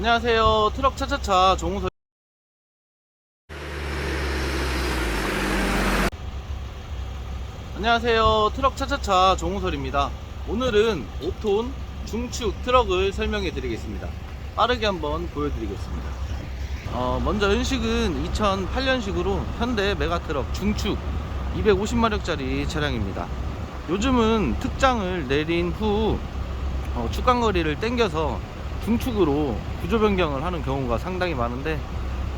안녕하세요. 트럭 차차차 정우서. 안녕하세요. 트럭 차차차 정우설입니다. 오늘은 5톤 중축 트럭을 설명해 드리겠습니다. 빠르게 한번 보여드리겠습니다. 어, 먼저 연식은 2008년식으로 현대 메가트럭 중축 250마력짜리 차량입니다. 요즘은 특장을 내린 후 어, 축간거리를 땡겨서 중축으로 구조 변경을 하는 경우가 상당히 많은데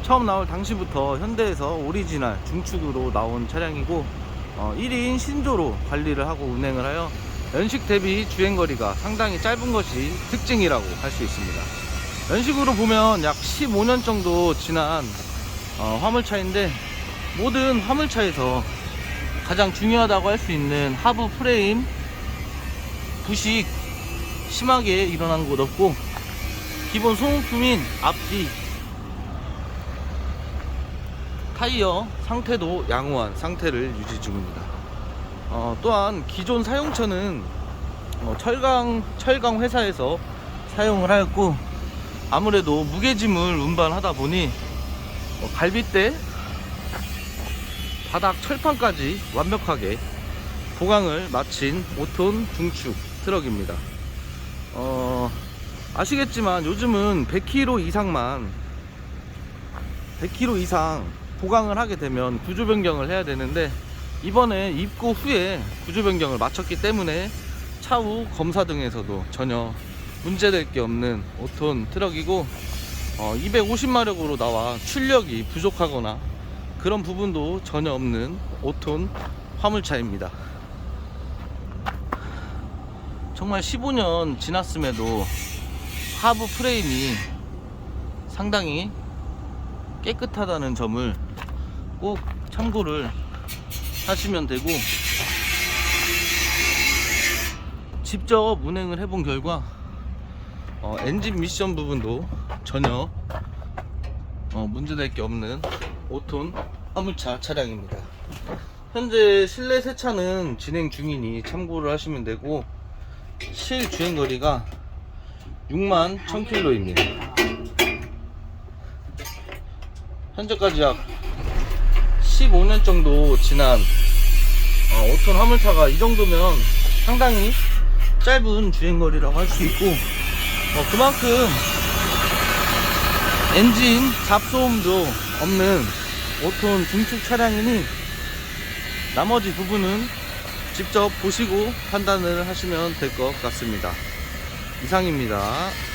처음 나올 당시부터 현대에서 오리지널 중축으로 나온 차량이고 어, 1인 신조로 관리를 하고 운행을 하여 연식 대비 주행거리가 상당히 짧은 것이 특징이라고 할 수 있습니다. 연식으로 보면 약 15년 정도 지난 어, 화물차인데 모든 화물차에서 가장 중요하다고 할 수 있는 하부 프레임 부식 심하게 일어난 곳 없고 기본 소모품인 앞뒤 타이어 상태도 양호한 상태를 유지 중입니다. 어, 또한 기존 사용처는 어, 철강 철강 회사에서 사용을 하였고 아무래도 무게짐을 운반하다 보니 어, 갈빗대 바닥 철판까지 완벽하게 보강을 마친 5톤 중축 트럭입니다. 어, 아시겠지만 요즘은 100km 이상만 100km 이상 보강을 하게 되면 구조 변경을 해야 되는데 이번에 입고 후에 구조 변경을 마쳤기 때문에 차후 검사 등에서도 전혀 문제될 게 없는 5톤 트럭이고 어, 250마력으로 나와 출력이 부족하거나 그런 부분도 전혀 없는 5톤 화물차입니다. 정말 15년 지났음에도 하부 프레임이 상당히 깨끗하다는 점을 꼭 참고를 하시면 되고 직접 운행을 해본 결과 어, 엔진 미션 부분도 전혀 어, 문제될 게 없는 5톤 화물차 차량입니다. 현재 실내 세차는 진행 중이니 참고를 하시면 되고 실 주행거리가 6만 1000km입니다. 현재까지 약 15년 정도 지난 어, 5톤 화물차가 이 정도면 상당히 짧은 주행거리라고 할 수 있고 어, 그만큼 엔진 잡소음도 없는 5톤 중축 차량이니 나머지 부분은 직접 보시고 판단을 하시면 될 것 같습니다. 이상입니다.